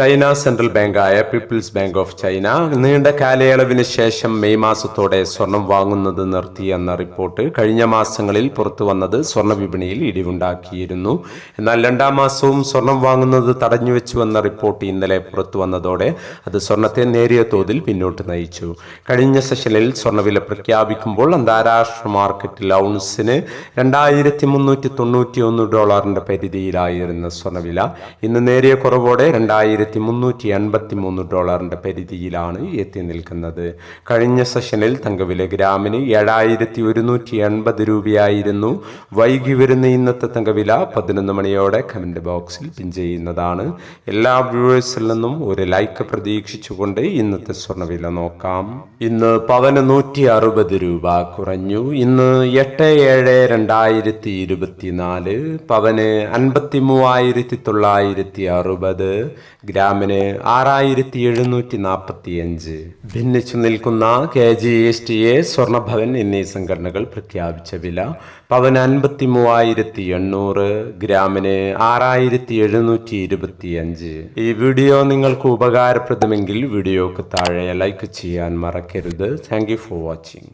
China central ബാങ്കായ people's bank of China നീണ്ട കാലയളവിന് ശേഷം മെയ് മാസത്തോടെ സ്വർണം വാങ്ങുന്നത് നിർത്തിയെന്ന റിപ്പോർട്ട് കഴിഞ്ഞ മാസങ്ങളിൽ പുറത്തു വന്നത് സ്വർണ വിപണിയിൽ ഇടിവുണ്ടാക്കിയിരുന്നു. എന്നാൽ രണ്ടാം മാസവും സ്വർണം വാങ്ങുന്നത് തടഞ്ഞുവെച്ചുവെന്ന റിപ്പോർട്ട് ഇന്നലെ പുറത്തു വന്നതോടെ അത് സ്വർണത്തെ നേരിയ തോതിൽ പിന്നോട്ട് നയിച്ചു. കഴിഞ്ഞ സെഷനിൽ സ്വർണവില പ്രഖ്യാപിക്കുമ്പോൾ അന്താരാഷ്ട്ര മാർക്കറ്റിൽ ഔൺസിന് രണ്ടായിരത്തി മുന്നൂറ്റി തൊണ്ണൂറ്റി ഒന്ന് ഡോളറിന്റെ പരിധിയിലായിരുന്ന സ്വർണവില ഇന്ന് നേരിയ കുറവോടെ രണ്ടായിരത്തി മുന്നൂറ്റി എൺപത്തി മൂന്ന് ഡോളറിന്റെ പരിധിയിലാണ് എത്തി നിൽക്കുന്നത്. കഴിഞ്ഞ സെഷനിൽ തങ്കവില ഗ്രാമിന് ഏഴായിരത്തി ഒരുന്നൂറ്റി എൺപത് രൂപയായിരുന്നു. വൈകി വരുന്ന ഇന്നത്തെ തങ്കവില പതിനൊന്ന് മണിയോടെ കമന്റ് ബോക്സിൽ പിൻ ചെയ്യുന്നതാണ്. എല്ലാ വ്യൂവേഴ്സിൽ നിന്നും ഒരു ലൈക്ക് പ്രതീക്ഷിച്ചുകൊണ്ട് ഇന്നത്തെ സ്വർണവില നോക്കാം. ഇന്ന് പവന് നൂറ്റി അറുപത് രൂപ കുറഞ്ഞു. ഇന്ന് എട്ട് ഏഴ് രണ്ടായിരത്തി ഇരുപത്തിനാല് പവന് അൻപത്തി മൂവായിരത്തി തൊള്ളായിരത്തി അറുപത് ഗ്രാമിന് ആറായിരത്തി എഴുന്നൂറ്റി നാൽപ്പത്തി അഞ്ച് ഭിന്നിച്ചു നിൽക്കുന്ന K G S T A സ്വർണഭവൻ എന്നീ സംഘടനകൾ പ്രഖ്യാപിച്ച വില പവൻ അൻപത്തി മൂവായിരത്തി എണ്ണൂറ് ഗ്രാമിന് ആറായിരത്തി എഴുന്നൂറ്റി ഇരുപത്തി അഞ്ച് ഈ വീഡിയോ നിങ്ങൾക്ക് ഉപകാരപ്രദമെങ്കിൽ വീഡിയോക്ക് താഴെ ലൈക്ക് ചെയ്യാൻ മറക്കരുത്. Thank you for watching.